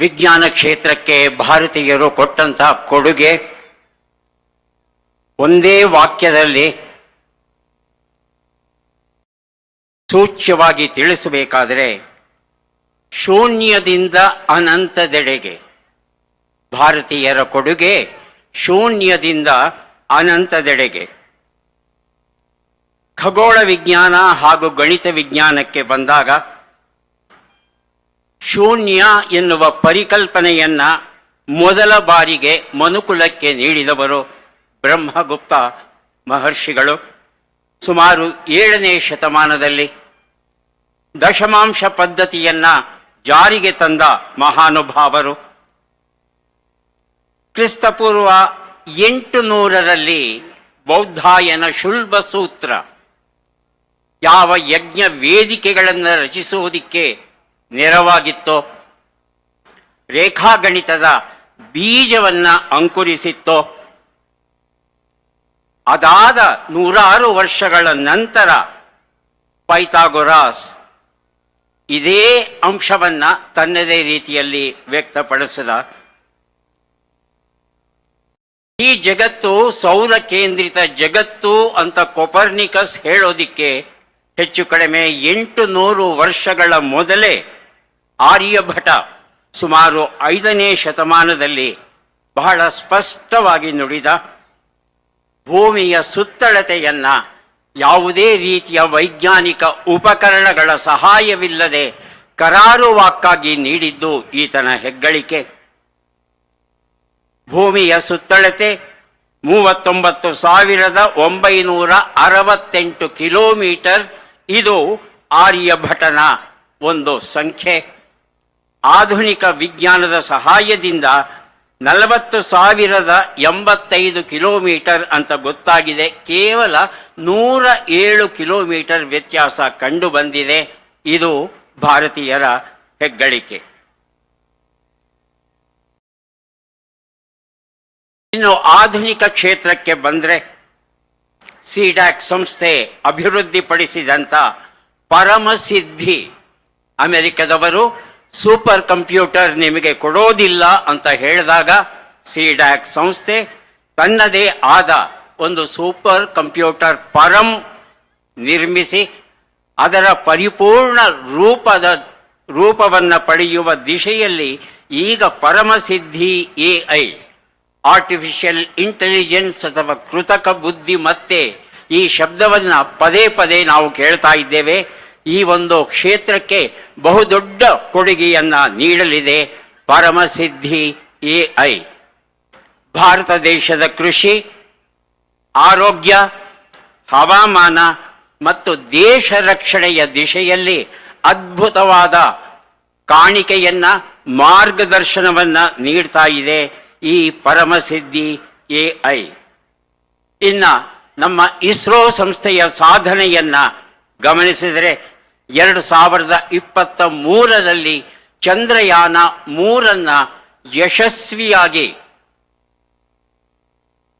ವಿಜ್ಞಾನ ಕ್ಷೇತ್ರಕ್ಕೆ ಭಾರತೀಯರು ಕೊಟ್ಟಂತಹ ಕೊಡುಗೆ ಒಂದೇ ವಾಕ್ಯದಲ್ಲಿ ಸೂಚ್ಯವಾಗಿ ತಿಳಿಸಬೇಕಾದರೆ ಶೂನ್ಯದಿಂದ ಅನಂತದೆಡೆಗೆ. ಭಾರತೀಯರ ಕೊಡುಗೆ ಶೂನ್ಯದಿಂದ ಅನಂತದೆಡೆಗೆ. ಖಗೋಳ ವಿಜ್ಞಾನ ಹಾಗೂ ಗಣಿತ ವಿಜ್ಞಾನಕ್ಕೆ ಬಂದಾಗ ಶೂನ್ಯ ಎನ್ನುವ ಪರಿಕಲ್ಪನೆಯನ್ನ ಮೊದಲ ಬಾರಿಗೆ ಮನುಕುಲಕ್ಕೆ ನೀಡಿದವರು ಬ್ರಹ್ಮಗುಪ್ತ ಮಹರ್ಷಿಗಳು. ಸುಮಾರು ಏಳನೇ ಶತಮಾನದಲ್ಲಿ ದಶಮಾಂಶ ಪದ್ಧತಿಯನ್ನ ಜಾರಿಗೆ ತಂದ ಮಹಾನುಭಾವರು. ಕ್ರಿಸ್ತಪೂರ್ವ ಎಂಟು ನೂರರಲ್ಲಿ ಬೌದ್ಧಾಯನ ಶುಲ್ಬ ಸೂತ್ರ, ಯಾವ ಯಜ್ಞ ವೇದಿಕೆಗಳನ್ನು ರಚಿಸುವುದಕ್ಕೆ ನೆರವಾಗಿತ್ತೋ? ರೇಖಾಗಣಿತದ ಬೀಜವನ್ನ ಅಂಕುರಿಸಿತ್ತು? ಅದಾದ ನೂರಾರು ವರ್ಷಗಳ ನಂತರ ಪೈತಾಗೊರಾಸ್ ಇದೇ ಅಂಶವನ್ನ ತನ್ನದೇ ರೀತಿಯಲ್ಲಿ ವ್ಯಕ್ತಪಡಿಸಿದ. ಈ ಜಗತ್ತು ಸೌರ ಕೇಂದ್ರಿತ ಜಗತ್ತು ಅಂತ ಕೊಪರ್ನಿಕಸ್ ಹೇಳೋದಿಕ್ಕೆ ಹೆಚ್ಚು ಕಡಿಮೆ ಎಂಟು ನೂರು ವರ್ಷಗಳ ಮೊದಲೇ ಆರ್ಯಭಟ ಸುಮಾರು ಐದನೇ ಶತಮಾನದಲ್ಲಿ ಬಹಳ ಸ್ಪಷ್ಟವಾಗಿ ನುಡಿದ ಭೂಮಿಯ ಸುತ್ತಳತೆಯನ್ನು ಯಾವುದೇ ರೀತಿಯ ವೈಜ್ಞಾನಿಕ ಉಪಕರಣಗಳ ಸಹಾಯವಿಲ್ಲದೆ ಕರಾರುವಾಕ್ಕಾಗಿ ನೀಡಿದ್ದು ಈತನ ಹೆಗ್ಗಳಿಕೆ. ಭೂಮಿಯ ಸುತ್ತಳತೆ ಮೂವತ್ತೊಂಬತ್ತು ಸಾವಿರದ ಒಂಬೈನೂರ ಅರವತ್ತೆಂಟು ಕಿಲೋಮೀಟರ್. ಇದು ಆರ್ಯಭಟನ ಒಂದು ಸಂಖ್ಯೆ. ಆಧುನಿಕ ವಿಜ್ಞಾನದ ಸಹಾಯದಿಂದ ನಲವತ್ತು ಸಾವಿರದ ಎಂಬತ್ತೈದು ಕಿಲೋಮೀಟರ್ ಅಂತ ಗೊತ್ತಾಗಿದೆ. ಕೇವಲ ನೂರ ಏಳು ಕಿಲೋಮೀಟರ್ ವ್ಯತ್ಯಾಸ ಕಂಡು ಬಂದಿದೆ. ಇದು ಭಾರತೀಯರ ಹೆಗ್ಗಳಿಕೆ. ಇನ್ನು ಆಧುನಿಕ ಕ್ಷೇತ್ರಕ್ಕೆ ಬಂದರೆ ಸಿಡ್ಯಾಕ್ ಸಂಸ್ಥೆ ಅಭಿವೃದ್ಧಿಪಡಿಸಿದಂಥ ಪರಮಸಿದ್ಧಿ ಅಮೆರಿಕದವರು ಸೂಪರ್ ಕಂಪ್ಯೂಟರ್ ನಿಮಗೆ ಕೊಡೋದಿಲ್ಲ ಅಂತ ಹೇಳಿದಾಗ ಸಿಡ್ಯಾಕ್ ಸಂಸ್ಥೆ ತನ್ನದೇ ಆದ ಒಂದು ಸೂಪರ್ ಕಂಪ್ಯೂಟರ್ ಪರಂ ನಿರ್ಮಿಸಿ ಅದರ ಪರಿಪೂರ್ಣ ರೂಪದ ರೂಪವನ್ನು ಪಡೆಯುವ ದಿಶೆಯಲ್ಲಿ ಈಗ ಪರಮಸಿದ್ಧಿ ಎ ಐ ಆರ್ಟಿಫಿಷಿಯಲ್ ಇಂಟೆಲಿಜೆನ್ಸ್ ಅಥವಾ ಕೃತಕ ಬುದ್ಧಿ ಮತ್ತೆ ಈ ಶಬ್ದವನ್ನು ಪದೇ ಪದೇ ನಾವು ಕೇಳ್ತಾ ಇದ್ದೇವೆ. ಈ ಒಂದು ಕ್ಷೇತ್ರಕ್ಕೆ ಬಹುದೊಡ್ಡ ಕೊಡುಗೆಯನ್ನ ನೀಡಲಿದೆ ಪರಮಸಿದ್ಧಿ ಎ ಐ. ಭಾರತ ದೇಶದ ಕೃಷಿ, ಆರೋಗ್ಯ, ಹವಾಮಾನ ಮತ್ತು ದೇಶ ರಕ್ಷಣೆಯ ದಿಶೆಯಲ್ಲಿ ಅದ್ಭುತವಾದ ಕಾಣಿಕೆಯನ್ನ, ಮಾರ್ಗದರ್ಶನವನ್ನ ನೀಡ್ತಾ ಇದೆ ಈ ಪರಮಸಿದ್ಧಿ ಎ ಐ. ಇನ್ನ ನಮ್ಮ ಇಸ್ರೋ ಸಂಸ್ಥೆಯ ಸಾಧನೆಯನ್ನ ಗಮನಿಸಿದರೆ ಎರಡು ಸಾವಿರದ ಇಪ್ಪತ್ತ ಮೂರರಲ್ಲಿ ಚಂದ್ರಯಾನ ಮೂರನ್ನ ಯಶಸ್ವಿಯಾಗಿ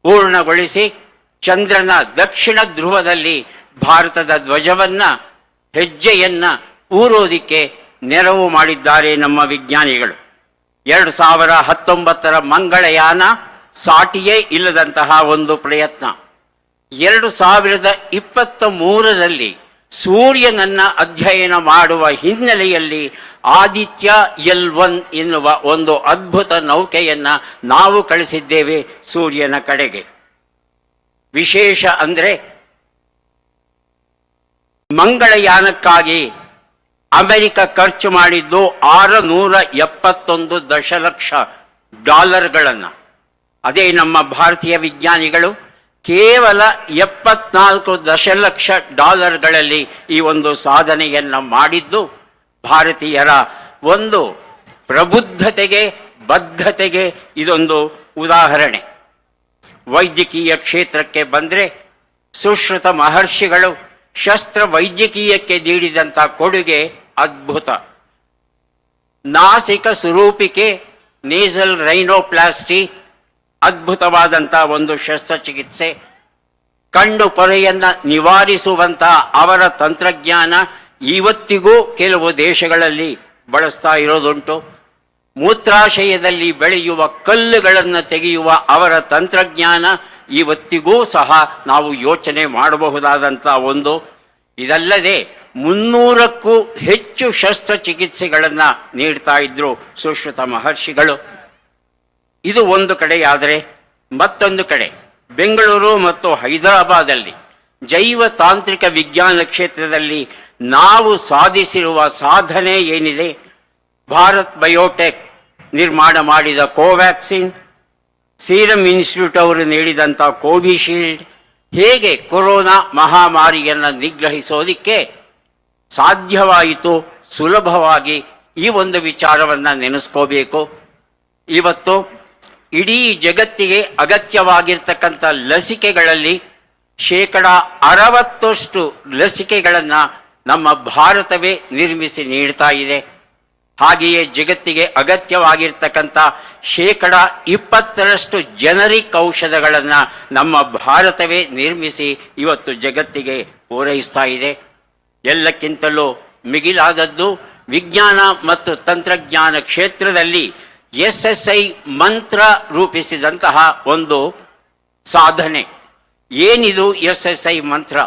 ಪೂರ್ಣಗೊಳಿಸಿ ಚಂದ್ರನ ದಕ್ಷಿಣ ಧ್ರುವದಲ್ಲಿ ಭಾರತದ ಧ್ವಜವನ್ನ, ಹೆಜ್ಜೆಯನ್ನ ಊರೋದಿಕ್ಕೆ ನೆರವು ಮಾಡಿದ್ದಾರೆ ನಮ್ಮ ವಿಜ್ಞಾನಿಗಳು. ಎರಡು ಸಾವಿರ ಹತ್ತೊಂಬತ್ತರ ಮಂಗಳಯಾನ ಸಾಟಿಯೇ ಇಲ್ಲದಂತಹ ಒಂದು ಪ್ರಯತ್ನ. ಎರಡು ಸಾವಿರದ ಇಪ್ಪತ್ತ ಮೂರರಲ್ಲಿ ಸೂರ್ಯನನ್ನ ಅಧ್ಯಯನ ಮಾಡುವ ಹಿನ್ನೆಲೆಯಲ್ಲಿ ಆದಿತ್ಯ ಎಲ್ ಒನ್ ಎನ್ನುವ ಒಂದು ಅದ್ಭುತ ನೌಕೆಯನ್ನು ನಾವು ಕಳಿಸಿದ್ದೇವೆ ಸೂರ್ಯನ ಕಡೆಗೆ. ವಿಶೇಷ ಅಂದರೆ ಮಂಗಳಯಾನಕ್ಕಾಗಿ ಅಮೆರಿಕ ಖರ್ಚು ಮಾಡಿದ್ದು ಆರು ನೂರ ಎಪ್ಪತ್ತೊಂದು ದಶಲಕ್ಷ ಡಾಲರ್ಗಳನ್ನು. ಅದೇ ನಮ್ಮ ಭಾರತೀಯ ವಿಜ್ಞಾನಿಗಳು ಕೇವಲ ಎಪ್ಪತ್ನಾಲ್ಕು ದಶಲಕ್ಷ ಡಾಲರ್ಗಳಲ್ಲಿ ಈ ಒಂದು ಸಾಧನೆಯನ್ನು ಮಾಡಿದ್ದು ಭಾರತೀಯರ ಒಂದು ಪ್ರಬುದ್ಧತೆಗೆ, ಬದ್ಧತೆಗೆ ಇದೊಂದು ಉದಾಹರಣೆ. ವೈದ್ಯಕೀಯ ಕ್ಷೇತ್ರಕ್ಕೆ ಬಂದರೆ ಸುಶ್ರುತ ಮಹರ್ಷಿಗಳು ಶಸ್ತ್ರ ವೈದ್ಯಕೀಯಕ್ಕೆ ನೀಡಿದಂಥ ಕೊಡುಗೆ ಅದ್ಭುತ. ನಾಸಿಕ ಸ್ವರೂಪಿಕೆ ನೇಸಲ್ ರೈನೋಪ್ಲಾಸ್ಟಿ ಅದ್ಭುತವಾದಂಥ ಒಂದು ಶಸ್ತ್ರಚಿಕಿತ್ಸೆ. ಕಣ್ಣು ಪೊರೆಯನ್ನು ನಿವಾರಿಸುವಂತಹ ಅವರ ತಂತ್ರಜ್ಞಾನ ಇವತ್ತಿಗೂ ಕೆಲವು ದೇಶಗಳಲ್ಲಿ ಬಳಸ್ತಾ ಇರೋದುಂಟು. ಮೂತ್ರಾಶಯದಲ್ಲಿ ಬೆಳೆಯುವ ಕಲ್ಲುಗಳನ್ನು ತೆಗೆಯುವ ಅವರ ತಂತ್ರಜ್ಞಾನ ಇವತ್ತಿಗೂ ಸಹ ನಾವು ಯೋಚನೆ ಮಾಡಬಹುದಾದಂಥ ಒಂದು. ಇದಲ್ಲದೆ ಮುನ್ನೂರಕ್ಕೂ ಹೆಚ್ಚು ಶಸ್ತ್ರಚಿಕಿತ್ಸೆಗಳನ್ನು ನೀಡ್ತಾ ಇದ್ರು ಸುಶ್ರುತ ಮಹರ್ಷಿಗಳು. ಇದು ಒಂದು ಕಡೆಯಾದರೆ ಮತ್ತೊಂದು ಕಡೆ. ಬೆಂಗಳೂರು ಮತ್ತು ಹೈದರಾಬಾದಲ್ಲಿ ಜೈವ ತಾಂತ್ರಿಕ ವಿಜ್ಞಾನ ಕ್ಷೇತ್ರದಲ್ಲಿ ನಾವು ಸಾಧಿಸಿರುವ ಸಾಧನೆ ಏನಿದೆ? ಭಾರತ್ ಬಯೋಟೆಕ್ ನಿರ್ಮಾಣ ಮಾಡಿದ ಕೋವ್ಯಾಕ್ಸಿನ್, ಸೀರಮ್ ಇನ್ಸ್ಟಿಟ್ಯೂಟ್ ಅವರು ನೀಡಿದಂಥ ಕೋವಿಶೀಲ್ಡ್ ಹೇಗೆ ಕೊರೋನಾ ಮಹಾಮಾರಿಯನ್ನು ನಿಗ್ರಹಿಸೋದಕ್ಕೆ ಸಾಧ್ಯವಾಯಿತು ಸುಲಭವಾಗಿ ಈ ಒಂದು ವಿಚಾರವನ್ನು ನೆನೆಸ್ಕೋಬೇಕು. ಇವತ್ತು ಇಡೀ ಜಗತ್ತಿಗೆ ಅಗತ್ಯವಾಗಿರ್ತಕ್ಕಂಥ ಲಸಿಕೆಗಳಲ್ಲಿ ಶೇಕಡ ಅರವತ್ತಷ್ಟು ಲಸಿಕೆಗಳನ್ನು ನಮ್ಮ ಭಾರತವೇ ನಿರ್ಮಿಸಿ ನೀಡ್ತಾ ಇದೆ. ಹಾಗೆಯೇ ಜಗತ್ತಿಗೆ ಅಗತ್ಯವಾಗಿರ್ತಕ್ಕಂಥ ಶೇಕಡ ಇಪ್ಪತ್ತರಷ್ಟು ಜನರಿಕ್ ಔಷಧಗಳನ್ನು ನಮ್ಮ ಭಾರತವೇ ನಿರ್ಮಿಸಿ ಇವತ್ತು ಜಗತ್ತಿಗೆ ಪೂರೈಸ್ತಾ ಇದೆ. ಎಲ್ಲಕ್ಕಿಂತಲೂ ಮಿಗಿಲಾದದ್ದು ವಿಜ್ಞಾನ ಮತ್ತು ತಂತ್ರಜ್ಞಾನ ಕ್ಷೇತ್ರದಲ್ಲಿ ಎಸ್ ಎಸ್ ಐ ಮಂತ್ರ ರೂಪಿಸಿದಂತಹ ಒಂದು ಸಾಧನೆ. ಏನಿದು ಎಸ್ ಎಸ್ ಐ ಮಂತ್ರ?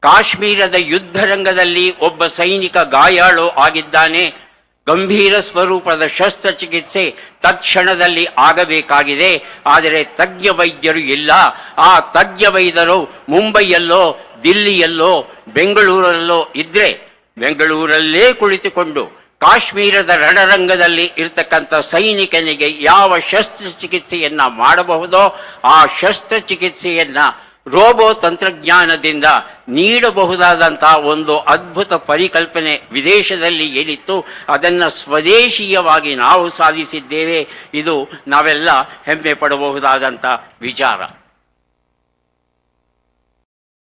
ಕಾಶ್ಮೀರದ ಯುದ್ಧರಂಗದಲ್ಲಿ ಒಬ್ಬ ಸೈನಿಕ ಗಾಯಾಳು ಆಗಿದ್ದಾನೆ. ಗಂಭೀರ ಸ್ವರೂಪದ ಶಸ್ತ್ರಚಿಕಿತ್ಸೆ ತಕ್ಷಣದಲ್ಲಿ ಆಗಬೇಕಾಗಿದೆ. ಆದರೆ ತಜ್ಞ ವೈದ್ಯರು ಇಲ್ಲ. ಆ ತಜ್ಞ ವೈದ್ಯರು ಮುಂಬೈಯಲ್ಲೋ, ದಿಲ್ಲಿಯಲ್ಲೋ, ಬೆಂಗಳೂರಲ್ಲೋ ಇದ್ರೆ, ಬೆಂಗಳೂರಲ್ಲೇ ಕುಳಿತುಕೊಂಡು ಕಾಶ್ಮೀರದ ರಣರಂಗದಲ್ಲಿ ಇರತಕ್ಕಂಥ ಸೈನಿಕನಿಗೆ ಯಾವ ಶಸ್ತ್ರಚಿಕಿತ್ಸೆಯನ್ನು ಮಾಡಬಹುದೋ ಆ ಶಸ್ತ್ರಚಿಕಿತ್ಸೆಯನ್ನು ರೋಬೋ ತಂತ್ರಜ್ಞಾನದಿಂದ ನೀಡಬಹುದಾದಂಥ ಒಂದು ಅದ್ಭುತ ಪರಿಕಲ್ಪನೆ ವಿದೇಶದಲ್ಲಿ ಏನಿತ್ತು ಅದನ್ನು ಸ್ವದೇಶೀಯವಾಗಿ ನಾವು ಸಾಧಿಸಿದ್ದೇವೆ. ಇದು ನಾವೆಲ್ಲ ಹೆಮ್ಮೆ ಪಡಬಹುದಾದಂಥ ವಿಚಾರ.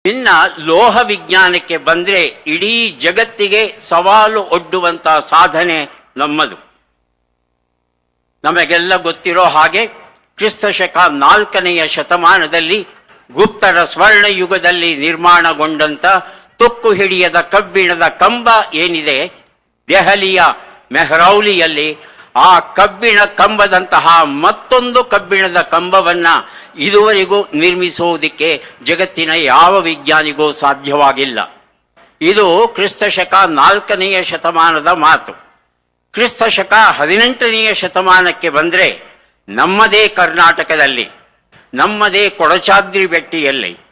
ಇನ್ನ ಲೋಹ ವಿಜ್ಞಾನಕ್ಕೆ ಬಂದ್ರೆ ಇಡೀ ಜಗತ್ತಿಗೆ ಸವಾಲು ಒಡ್ಡುವಂತ ಸಾಧನೆ ನಮ್ಮದು. ನಮಗೆಲ್ಲ ಗೊತ್ತಿರೋ ಹಾಗೆ ಕ್ರಿಸ್ತ ಶಕ ನಾಲ್ಕನೆಯ ಶತಮಾನದಲ್ಲಿ ಗುಪ್ತರ ಸ್ವರ್ಣ ಯುಗದಲ್ಲಿ ನಿರ್ಮಾಣಗೊಂಡಂತ ತುಕ್ಕು ಹಿಡಿಯದ ಕಬ್ಬಿಣದ ಕಂಬ ಏನಿದೆ, ದೆಹಲಿಯ ಮೆಹರೌಲಿಯಲ್ಲಿ ಆ ಕಬ್ಬಿಣ ಕಂಬದಂತಹ ಮತ್ತೊಂದು ಕಬ್ಬಿಣದ ಕಂಬವನ್ನು ಇದುವರೆಗೂ ನಿರ್ಮಿಸುವುದಕ್ಕೆ ಜಗತ್ತಿನ ಯಾವ ವಿಜ್ಞಾನಿಗೂ ಸಾಧ್ಯವಾಗಿಲ್ಲ. ಇದು ಕ್ರಿಸ್ತ ಶಕ ನಾಲ್ಕನೆಯ ಶತಮಾನದ ಮಾತು. ಕ್ರಿಸ್ತ ಶಕ ಹದಿನೆಂಟನೆಯ ಶತಮಾನಕ್ಕೆ ಬಂದರೆ ನಮ್ಮದೇ ಕರ್ನಾಟಕದಲ್ಲಿ, ನಮ್ಮದೇ ಕೊಡಚಾದ್ರಿ ಬೆಟ್ಟಿಯಲ್ಲಿ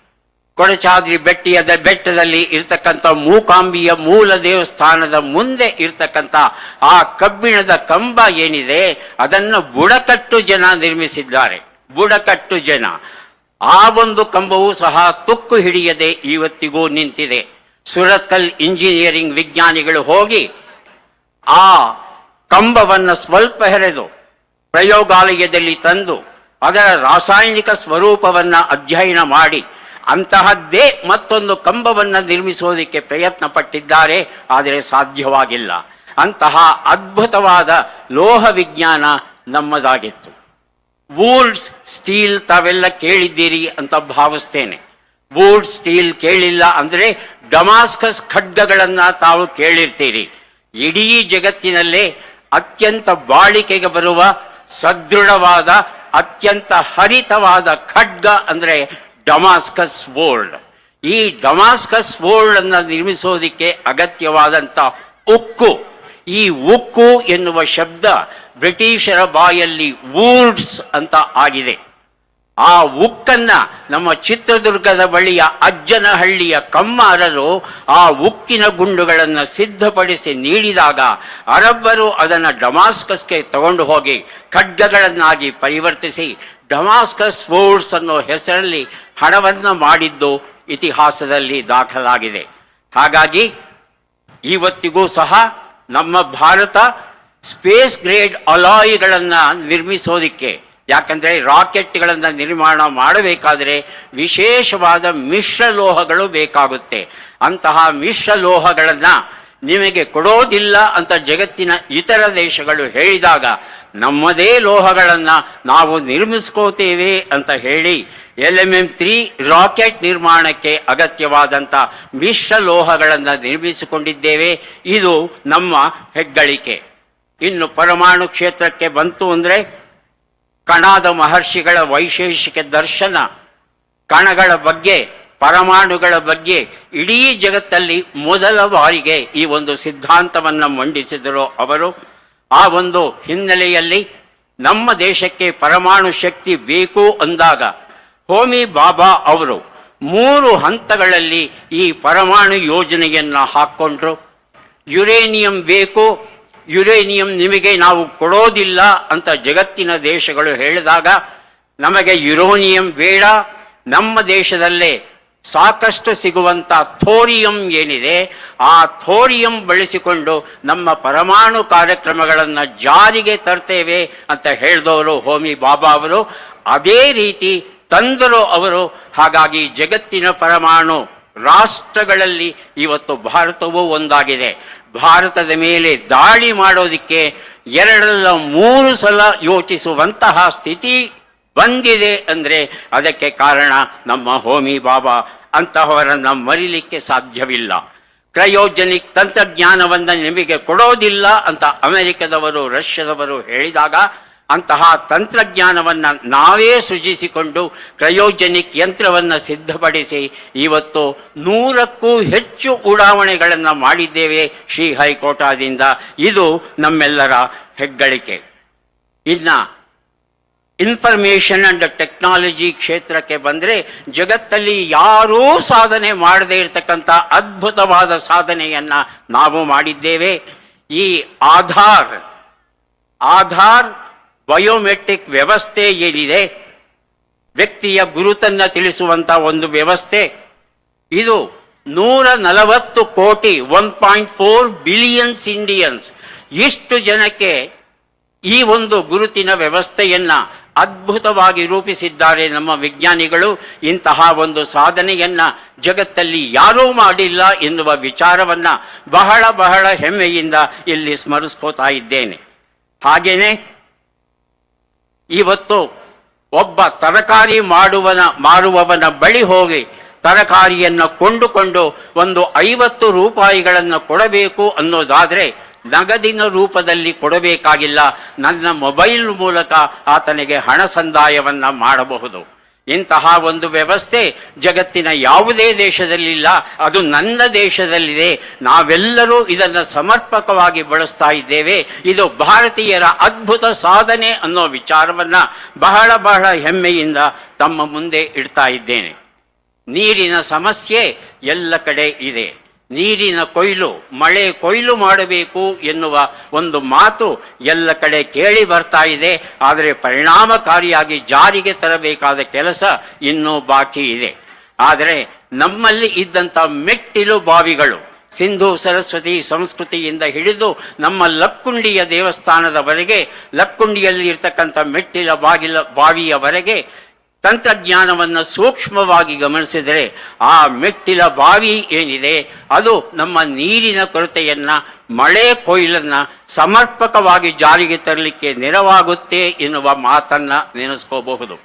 ಕೊಡಚಾದ್ರಿ ಬೆಟ್ಟಿಯದ ಬೆಟ್ಟದಲ್ಲಿ ಇರ್ತಕ್ಕಂಥ ಮೂಕಾಂಬಿಯ ಮೂಲ ದೇವಸ್ಥಾನದ ಮುಂದೆ ಇರ್ತಕ್ಕಂಥ ಆ ಕಬ್ಬಿಣದ ಕಂಬ ಏನಿದೆ, ಅದನ್ನು ಬುಡಕಟ್ಟು ಜನ ನಿರ್ಮಿಸಿದ್ದಾರೆ. ಬುಡಕಟ್ಟು ಜನ. ಆ ಒಂದು ಕಂಬವು ಸಹ ತುಕ್ಕು ಹಿಡಿಯದೆ ಇವತ್ತಿಗೂ ನಿಂತಿದೆ. ಸುರತ್ಕಲ್ ಇಂಜಿನಿಯರಿಂಗ್ ವಿಜ್ಞಾನಿಗಳು ಹೋಗಿ ಆ ಕಂಬವನ್ನು ಸ್ವಲ್ಪ ಹೆರೆದು ಪ್ರಯೋಗಾಲಯದಲ್ಲಿ ತಂದು ಅದರ ರಾಸಾಯನಿಕ ಸ್ವರೂಪವನ್ನು ಅಧ್ಯಯನ ಮಾಡಿ ಅಂತಹದ್ದೇ ಮತ್ತೊಂದು ಕಂಬವನ್ನು ನಿರ್ಮಿಸೋದಕ್ಕೆ ಪ್ರಯತ್ನ ಪಟ್ಟಿದ್ದಾರೆ ಆದರೆ ಸಾಧ್ಯವಾಗಿಲ್ಲ. ಅಂತಹ ಅದ್ಭುತವಾದ ಲೋಹ ವಿಜ್ಞಾನ ನಮ್ಮದಾಗಿತ್ತು. ವೂಲ್ಸ್ ಸ್ಟೀಲ್ ತಾವೆಲ್ಲ ಕೇಳಿದ್ದೀರಿ ಅಂತ ಭಾವಿಸ್ತೇನೆ. ವೂಡ್ ಸ್ಟೀಲ್ ಕೇಳಿಲ್ಲ ಅಂದರೆ ಡಮಾಸ್ಕಸ್ ಖಡ್ಗಗಳನ್ನು ತಾವು ಕೇಳಿರ್ತೀರಿ. ಇಡೀ ಜಗತ್ತಿನಲ್ಲೇ ಅತ್ಯಂತ ಬಾಳಿಕೆಗೆ ಬರುವ ಸದೃಢವಾದ, ಅತ್ಯಂತ ಹರಿತವಾದ ಖಡ್ಗ ಅಂದರೆ ಡಮಾಸ್ಕಸ್ ವೋಲ್ಡ್ ಈ ಡಮಾಸ್ಕಸ್ ವೋಲ್ಡ್ ಅನ್ನು ನಿರ್ಮಿಸೋದಕ್ಕೆ ಅಗತ್ಯವಾದಂಥ ಉಕ್ಕು. ಈ ಉಕ್ಕು ಎನ್ನುವ ಶಬ್ದ ಬ್ರಿಟಿಷರ ಬಾಯಲ್ಲಿ ವೂಲ್ಡ್ಸ್ ಅಂತ ಆಗಿದೆ. ಆ ಉಕ್ಕನ್ನ ನಮ್ಮ ಚಿತ್ರದುರ್ಗದ ಬಳಿಯ ಅಜ್ಜನಹಳ್ಳಿಯ ಕಮ್ಮಾರರು ಆ ಉಕ್ಕಿನ ಗುಂಡುಗಳನ್ನು ಸಿದ್ಧಪಡಿಸಿ ನೀಡಿದಾಗ ಅರಬ್ಬರು ಅದನ್ನು ಡಮಾಸ್ಕಸ್ಗೆ ತಗೊಂಡು ಹೋಗಿ ಖಡ್ಗಗಳನ್ನಾಗಿ ಪರಿವರ್ತಿಸಿ ಡಮಾಸ್ಕಸ್ ಫೋರ್ಸ್ ಅನ್ನೋ ಹೆಸರಲ್ಲಿ ಹಣವನ್ನು ಮಾಡಿದ್ದು ಇತಿಹಾಸದಲ್ಲಿ ದಾಖಲಾಗಿದೆ. ಹಾಗಾಗಿ ಇವತ್ತಿಗೂ ಸಹ ನಮ್ಮ ಭಾರತ ಸ್ಪೇಸ್ ಗ್ರೇಡ್ ಅಲಾಯಿಗಳನ್ನು ನಿರ್ಮಿಸೋದಿಕ್ಕೆ, ಯಾಕಂದರೆ ರಾಕೆಟ್ಗಳನ್ನು ನಿರ್ಮಾಣ ಮಾಡಬೇಕಾದರೆ ವಿಶೇಷವಾದ ಮಿಶ್ರಲೋಹಗಳು ಬೇಕಾಗುತ್ತೆ. ಅಂತಹ ಮಿಶ್ರಲೋಹಗಳನ್ನು ನಿಮಗೆ ಕೊಡೋದಿಲ್ಲ ಅಂತ ಜಗತ್ತಿನ ಇತರ ದೇಶಗಳು ಹೇಳಿದಾಗ ನಮ್ಮದೇ ಲೋಹಗಳನ್ನು ನಾವು ನಿರ್ಮಿಸ್ಕೋತೇವೆ ಅಂತ ಹೇಳಿ L M M three rocket ನಿರ್ಮಾಣಕ್ಕೆ ಅಗತ್ಯವಾದಂಥ ಮಿಶ್ರ ಲೋಹಗಳನ್ನು ನಿರ್ಮಿಸಿಕೊಂಡಿದ್ದೇವೆ. ಇದು ನಮ್ಮ ಹೆಗ್ಗಳಿಕೆ. ಇನ್ನು ಪರಮಾಣು ಕ್ಷೇತ್ರಕ್ಕೆ ಬಂತು ಅಂದರೆ ಕಣಾದ ಮಹರ್ಷಿಗಳ ವೈಶೇಷಿಕ ದರ್ಶನ, ಕಣಗಳ ಬಗ್ಗೆ ಪರಮಾಣುಗಳ ಬಗ್ಗೆ ಇಡೀ ಜಗತ್ತಲ್ಲಿ ಮೊದಲ ಬಾರಿಗೆ ಈ ಒಂದು ಸಿದ್ಧಾಂತವನ್ನು ಮಂಡಿಸಿದರು ಅವರು. ಆ ಒಂದು ಹಿನ್ನೆಲೆಯಲ್ಲಿ ನಮ್ಮ ದೇಶಕ್ಕೆ ಪರಮಾಣು ಶಕ್ತಿ ಬೇಕು ಅಂದಾಗ ಹೋಮಿ ಬಾಬಾ ಅವರು ಮೂರು ಹಂತಗಳಲ್ಲಿ ಈ ಪರಮಾಣು ಯೋಜನೆಯನ್ನು ಹಾಕ್ಕೊಂಡ್ರು. ಯುರೇನಿಯಂ ಬೇಕು, ಯುರೇನಿಯಂ ನಿಮಗೆ ನಾವು ಕೊಡೋದಿಲ್ಲ ಅಂತ ಜಗತ್ತಿನ ದೇಶಗಳು ಹೇಳಿದಾಗ, ನಮಗೆ ಯುರೋನಿಯಂ ಬೇಡ, ನಮ್ಮ ದೇಶದಲ್ಲೇ ಸಾಕಷ್ಟು ಸಿಗುವಂಥ ಥೋರಿಯಂ ಏನಿದೆ, ಆ ಥೋರಿಯಂ ಬಳಸಿಕೊಂಡು ನಮ್ಮ ಪರಮಾಣು ಕಾರ್ಯಕ್ರಮಗಳನ್ನು ಜಾರಿಗೆ ತರ್ತೇವೆ ಅಂತ ಹೇಳಿದವರು ಹೋಮಿ ಬಾಬಾ ಅವರು. ಅದೇ ರೀತಿ ತಂದರು ಅವರು, ಹಾಗಾಗಿ ಜಗತ್ತಿನ ಪರಮಾಣು ರಾಷ್ಟ್ರಗಳಲ್ಲಿ ಇವತ್ತು ಭಾರತವೂ ಒಂದಾಗಿದೆ. ಭಾರತದ ಮೇಲೆ ದಾಳಿ ಮಾಡೋದಕ್ಕೆ ಎರಡಲ್ಲ ಮೂರು ಸಲ ಯೋಚಿಸುವಂತಹ ಸ್ಥಿತಿ ಬಂದಿದೆ ಅಂದರೆ ಅದಕ್ಕೆ ಕಾರಣ ನಮ್ಮ ಹೋಮಿ ಬಾಬಾ ಅಂತಹವರನ್ನು ಮರಿಲಿಕ್ಕೆ ಸಾಧ್ಯವಿಲ್ಲ. ಕ್ರಯೋಜನಿಕ್ ತಂತ್ರಜ್ಞಾನವನ್ನು ನಿಮಗೆ ಕೊಡೋದಿಲ್ಲ ಅಂತ ಅಮೆರಿಕದವರು, ರಷ್ಯಾದವರು ಹೇಳಿದಾಗ ಅಂತಹ ತಂತ್ರಜ್ಞಾನವನ್ನು ನಾವೇ ಸೃಜಿಸಿಕೊಂಡು ಕ್ರಯೋಜನಿಕ್ ಯಂತ್ರವನ್ನು ಸಿದ್ಧಪಡಿಸಿ ಇವತ್ತು ನೂರಕ್ಕೂ ಹೆಚ್ಚು ಉಡಾವಣೆಗಳನ್ನು ಮಾಡಿದ್ದೇವೆ ಶ್ರೀ ಹೈಕೋಟಾದಿಂದ ಇದು ನಮ್ಮೆಲ್ಲರ ಹೆಗ್ಗಳಿಕೆ. ಇನ್ನು ಇನ್ಫಾರ್ಮೇಷನ್ ಅಂಡ್ ಟೆಕ್ನಾಲಜಿ ಕ್ಷೇತ್ರಕ್ಕೆ ಬಂದರೆ ಜಗತ್ತಲ್ಲಿ ಯಾರೂ ಸಾಧನೆ ಮಾಡದೇ ಇರತಕ್ಕಂಥ ಅದ್ಭುತವಾದ ಸಾಧನೆಯನ್ನು ನಾವು ಮಾಡಿದ್ದೇವೆ. ಈ ಆಧಾರ್ ಆಧಾರ್ ಬಯೋಮೆಟ್ರಿಕ್ ವ್ಯವಸ್ಥೆ ಏನಿದೆ, ವ್ಯಕ್ತಿಯ ಗುರುತನ್ನು ತಿಳಿಸುವಂಥ ಒಂದು ವ್ಯವಸ್ಥೆ. ಇದು ನೂರ ನಲವತ್ತು ಕೋಟಿ, one point four billions Indians. ಇಷ್ಟು ಜನಕ್ಕೆ ಈ ಒಂದು ಗುರುತಿನ ವ್ಯವಸ್ಥೆಯನ್ನ ಅದ್ಭುತವಾಗಿ ರೂಪಿಸಿದ್ದಾರೆ ನಮ್ಮ ವಿಜ್ಞಾನಿಗಳು. ಇಂತಹ ಒಂದು ಸಾಧನೆಯನ್ನು ಜಗತ್ತಲ್ಲಿ ಯಾರೂ ಮಾಡಿಲ್ಲ ಎನ್ನುವ ವಿಚಾರವನ್ನ ಬಹಳ ಬಹಳ ಹೆಮ್ಮೆಯಿಂದ ಇಲ್ಲಿ ಸ್ಮರಿಸ್ಕೋತಾ ಇದ್ದೇನೆ. ಹಾಗೇನೆ ಇವತ್ತು ಒಬ್ಬ ತರಕಾರಿ ಮಾಡುವನ, ಮಾರುವವನ ಬಳಿ ಹೋಗಿ ತರಕಾರಿಯನ್ನು ಕೊಂಡುಕೊಂಡು ಒಂದು ಐವತ್ತು ರೂಪಾಯಿಗಳನ್ನು ಕೊಡಬೇಕು ಅನ್ನೋದಾದರೆ ನಗದಿನ ರೂಪದಲ್ಲಿ ಕೊಡಬೇಕಾಗಿಲ್ಲ. ನನ್ನ ಮೊಬೈಲ್ ಮೂಲಕ ಆತನಿಗೆ ಹಣ ಸಂದಾಯವನ್ನು ಮಾಡಬಹುದು. ಇಂತಹ ಒಂದು ವ್ಯವಸ್ಥೆ ಜಗತ್ತಿನ ಯಾವುದೇ ದೇಶದಲ್ಲಿಲ್ಲ, ಅದು ನನ್ನ ದೇಶದಲ್ಲಿದೆ. ನಾವೆಲ್ಲರೂ ಇದನ್ನು ಸಮರ್ಪಕವಾಗಿ ಬಳಸ್ತಾ ಇದ್ದೇವೆ. ಇದು ಭಾರತೀಯರ ಅದ್ಭುತ ಸಾಧನೆ ಅನ್ನೋ ವಿಚಾರವನ್ನು ಬಹಳ ಬಹಳ ಹೆಮ್ಮೆಯಿಂದ ತಮ್ಮ ಮುಂದೆ ಇಡ್ತಾ ಇದ್ದೇನೆ. ನೀರಿನ ಸಮಸ್ಯೆ ಎಲ್ಲ ಕಡೆ ಇದೆ. ನೀರಿನ ಕೊಯ್ಲು, ಮಳೆ ಕೊಯ್ಲು ಮಾಡಬೇಕು ಎನ್ನುವ ಒಂದು ಮಾತು ಎಲ್ಲ ಕಡೆ ಕೇಳಿ ಬರ್ತಾ ಇದೆ. ಆದರೆ ಪರಿಣಾಮಕಾರಿಯಾಗಿ ಜಾರಿಗೆ ತರಬೇಕಾದ ಕೆಲಸ ಇನ್ನೂ ಬಾಕಿ ಇದೆ. ಆದರೆ ನಮ್ಮಲ್ಲಿ ಇದ್ದಂಥ ಮೆಟ್ಟಿಲು ಬಾವಿಗಳು, ಸಿಂಧು ಸರಸ್ವತಿ ಸಂಸ್ಕೃತಿಯಿಂದ ಹಿಡಿದು ನಮ್ಮ ಲಕ್ಕುಂಡಿಯ ದೇವಸ್ಥಾನದವರೆಗೆ ಲಕ್ಕುಂಡಿಯಲ್ಲಿ ಇರ್ತಕ್ಕಂಥ ಮೆಟ್ಟಿಲ ಬಾಗಿಲ, ಬಾವಿಯವರೆಗೆ ತಂತ್ರಜ್ಞಾನವನ್ನು ಸೂಕ್ಷ್ಮವಾಗಿ ಗಮನಿಸಿದರೆ ಆ ಮೆಟ್ಟಿಲ ಬಾವಿ ಏನಿದೆ ಅದು ನಮ್ಮ ನೀರಿನ ಕೊರತೆಯನ್ನು ಮಳೆ ಕೊಯ್ಲನ್ನು ಸಮರ್ಪಕವಾಗಿ ಜಾರಿಗೆ ತರಲಿಕ್ಕೆ ನೆರವಾಗುತ್ತೆ ಎನ್ನುವ ಮಾತನ್ನು ನೆನೆಸ್ಕೋಬಹುದು.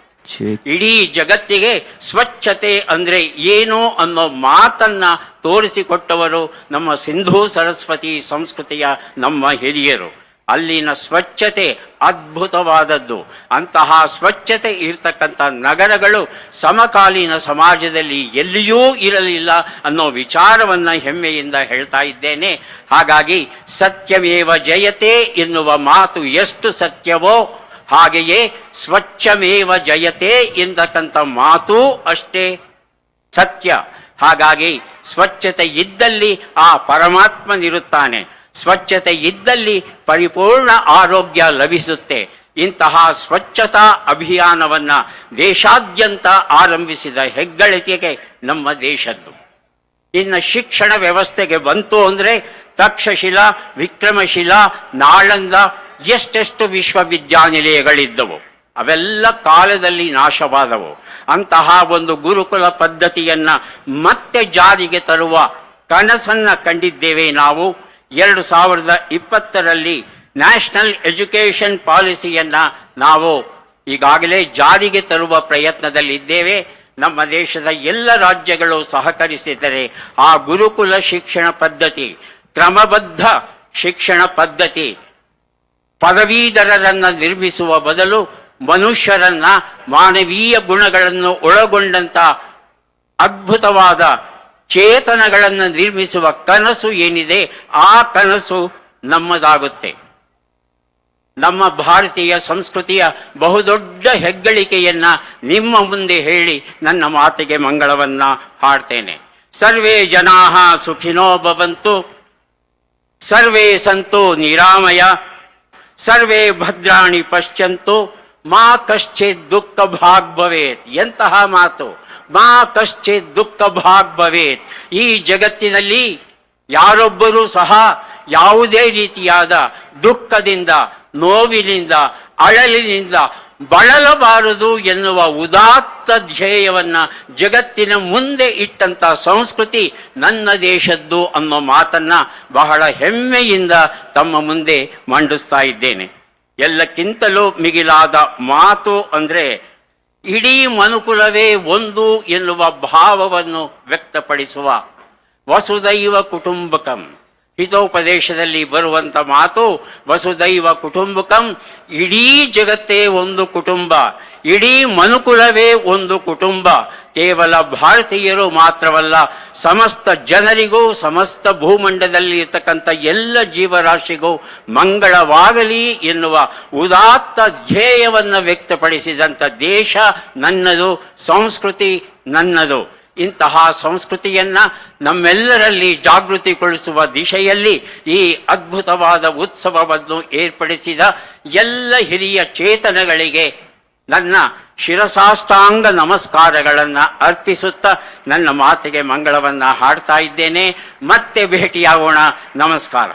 ಇಡೀ ಜಗತ್ತಿಗೆ ಸ್ವಚ್ಛತೆ ಅಂದರೆ ಏನು ಅನ್ನೋ ಮಾತನ್ನು ತೋರಿಸಿಕೊಟ್ಟವರು ನಮ್ಮ ಸಿಂಧೂ ಸರಸ್ವತಿ ಸಂಸ್ಕೃತಿಯ ನಮ್ಮ ಹಿರಿಯರು. ಅಲ್ಲಿನ ಸ್ವಚ್ಛತೆ ಅದ್ಭುತವಾದದ್ದು. ಅಂತಹ ಸ್ವಚ್ಛತೆ ಇರ್ತಕ್ಕಂಥ ನಗರಗಳು ಸಮಕಾಲೀನ ಸಮಾಜದಲ್ಲಿ ಎಲ್ಲಿಯೂ ಇರಲಿಲ್ಲ ಅನ್ನೋ ವಿಚಾರವನ್ನು ಹೆಮ್ಮೆಯಿಂದ ಹೇಳ್ತಾ ಇದ್ದೇನೆ. ಹಾಗಾಗಿ ಸತ್ಯಮೇವ ಜಯತೆ ಎನ್ನುವ ಮಾತು ಎಷ್ಟು ಸತ್ಯವೋ ಹಾಗೆಯೇ ಸ್ವಚ್ಛಮೇವ ಜಯತೆ ಎಂತಕ್ಕಂಥ ಮಾತೂ ಅಷ್ಟೇ ಸತ್ಯ. ಹಾಗಾಗಿ ಸ್ವಚ್ಛತೆ ಇದ್ದಲ್ಲಿ ಆ ಪರಮಾತ್ಮನಿರುತ್ತಾನೆ ಸ್ವಚ್ಛತೆ ಇದ್ದಲ್ಲಿ ಪರಿಪೂರ್ಣ ಆರೋಗ್ಯ ಲಭಿಸುತ್ತೆ. ಇಂತಹ ಸ್ವಚ್ಛತಾ ಅಭಿಯಾನವನ್ನ ದೇಶಾದ್ಯಂತ ಆರಂಭಿಸಿದ ಹೆಗ್ಗಳಿಕೆಗೆ ನಮ್ಮ ದೇಶದ್ದು. ಇನ್ನು ಶಿಕ್ಷಣ ವ್ಯವಸ್ಥೆಗೆ ಬಂತು ಅಂದರೆ ತಕ್ಷಶಿಲಾ, ವಿಕ್ರಮಶಿಲಾ, ನಾಳಂದ ಎಷ್ಟೆಷ್ಟು ವಿಶ್ವವಿದ್ಯಾನಿಲಯಗಳಿದ್ದವು. ಅವೆಲ್ಲ ಕಾಲದಲ್ಲಿ ನಾಶವಾದವು. ಅಂತಹ ಒಂದು ಗುರುಕುಲ ಪದ್ಧತಿಯನ್ನ ಮತ್ತೆ ಜಾರಿಗೆ ತರುವ ಕನಸನ್ನ ಕಂಡಿದ್ದೇವೆ ನಾವು. ಎರಡು ಸಾವಿರದ ಇಪ್ಪತ್ತರಲ್ಲಿ ನ್ಯಾಷನಲ್ ಎಜುಕೇಷನ್ ಪಾಲಿಸಿಯನ್ನು ನಾವು ಈಗಾಗಲೇ ಜಾರಿಗೆ ತರುವ ಪ್ರಯತ್ನದಲ್ಲಿದ್ದೇವೆ. ನಮ್ಮ ದೇಶದ ಎಲ್ಲ ರಾಜ್ಯಗಳು ಸಹಕರಿಸಿದರೆ ಆ ಗುರುಕುಲ ಶಿಕ್ಷಣ ಪದ್ಧತಿ, ಕ್ರಮಬದ್ಧ ಶಿಕ್ಷಣ ಪದ್ಧತಿ, ಪದವೀಧರರನ್ನ ನಿರ್ಮಿಸುವ ಬದಲು ಮನುಷ್ಯರನ್ನ ಮಾನವೀಯ ಗುಣಗಳನ್ನು ಒಳಗೊಂಡಂತ ಅದ್ಭುತವಾದ ಚೇತನಗಳನ್ನು ನಿರ್ಮಿಸುವ ಕನಸು ಏನಿದೆ, ಆ ಕನಸು ನಮ್ಮದಾಗುತ್ತೆ. ನಮ್ಮ ಭಾರತೀಯ ಸಂಸ್ಕೃತಿಯ ಬಹುದೊಡ್ಡ ಹೆಗ್ಗಳಿಕೆಯನ್ನ ನಿಮ್ಮ ಮುಂದೆ ಹೇಳಿ ನನ್ನ ಮಾತಿಗೆ ಮಂಗಳವನ್ನ ಹಾಡ್ತೇನೆ. ಸರ್ವೇ ಜನಾಹ ಸುಖಿನೋ ಭವಂತು, ಸರ್ವೇ ಸಂತೋ ನಿರಾಮಯ, ಸರ್ವೇ ಭದ್ರಾಣಿ ಪಶ್ಯಂತು, ಮಾ ಕಶ್ಚಿತ್ ದುಃಖ ಭಾಗ್ ಭವೇತ್ ಎಂತಹ ಮಾತು. ಮಾ ಕಶ್ಚಿತ್ ದುಃಖ ಭಾಗ್ ಭವೇತ್ ಈ ಜಗತ್ತಿನಲ್ಲಿ ಯಾರೊಬ್ಬರೂ ಸಹ ಯಾವುದೇ ರೀತಿಯಾದ ದುಃಖದಿಂದ, ನೋವಿನಿಂದ, ಅಳಲಿನಿಂದ ಬಳಲಬಾರದು ಎನ್ನುವ ಉದಾತ್ತ ಧ್ಯೇಯವನ್ನ ಜಗತ್ತಿನ ಮುಂದೆ ಇಟ್ಟಂತ ಸಂಸ್ಕೃತಿ ನನ್ನ ದೇಶದ್ದು ಅನ್ನೋ ಮಾತನ್ನ ಬಹಳ ಹೆಮ್ಮೆಯಿಂದ ತಮ್ಮ ಮುಂದೆ ಮಂಡಿಸ್ತಾ ಇದ್ದೇನೆ. ಎಲ್ಲಕ್ಕಿಂತಲೂ ಮಿಗಿಲಾದ ಮಾತು ಅಂದ್ರೆ ಇಡೀ ಮನುಕುಲವೇ ಒಂದು ಎನ್ನುವ ಭಾವವನ್ನು ವ್ಯಕ್ತಪಡಿಸುವ ವಸುದೈವ ಕುಟುಂಬಕಂ. ಹಿತೋಪದೇಶದಲ್ಲಿ ಬರುವಂತ ಮಾತು ವಸುದೈವ ಕುಟುಂಬಕಂ. ಇಡೀ ಜಗತ್ತೇ ಒಂದು ಕುಟುಂಬ. ಇಡೀ ಮನುಕುಲವೇ ಒಂದು ಕುಟುಂಬ. ಕೇವಲ ಭಾರತೀಯರು ಮಾತ್ರವಲ್ಲ, ಸಮಸ್ತ ಜನರಿಗೂ, ಸಮಸ್ತ ಭೂಮಂಡಲದಲ್ಲಿ ಇರ್ತಕ್ಕಂಥ ಎಲ್ಲ ಜೀವರಾಶಿಗೂ ಮಂಗಳವಾಗಲಿ ಎನ್ನುವ ಉದಾತ್ತ ಧ್ಯೇಯವನ್ನು ವ್ಯಕ್ತಪಡಿಸಿದಂಥ ದೇಶ ನನ್ನದು, ಸಂಸ್ಕೃತಿ ನನ್ನದು. ಇಂತಹ ಸಂಸ್ಕೃತಿಯನ್ನ ನಮ್ಮೆಲ್ಲರಲ್ಲಿ ಜಾಗೃತಿಗೊಳಿಸುವ ದಿಶೆಯಲ್ಲಿ ಈ ಅದ್ಭುತವಾದ ಉತ್ಸವವನ್ನು ಏರ್ಪಡಿಸಿದ ಎಲ್ಲ ಹಿರಿಯ ಚೇತನಗಳಿಗೆ ನನ್ನ ಶಿರಸಾಷ್ಟಾಂಗ ನಮಸ್ಕಾರಗಳನ್ನು ಅರ್ಪಿಸುತ್ತಾ ನನ್ನ ಮಾತಿಗೆ ಮಂಗಳವನ್ನು ಹಾಡ್ತಾ ಇದ್ದೇನೆ. ಮತ್ತೆ ಭೇಟಿಯಾಗೋಣ. ನಮಸ್ಕಾರ.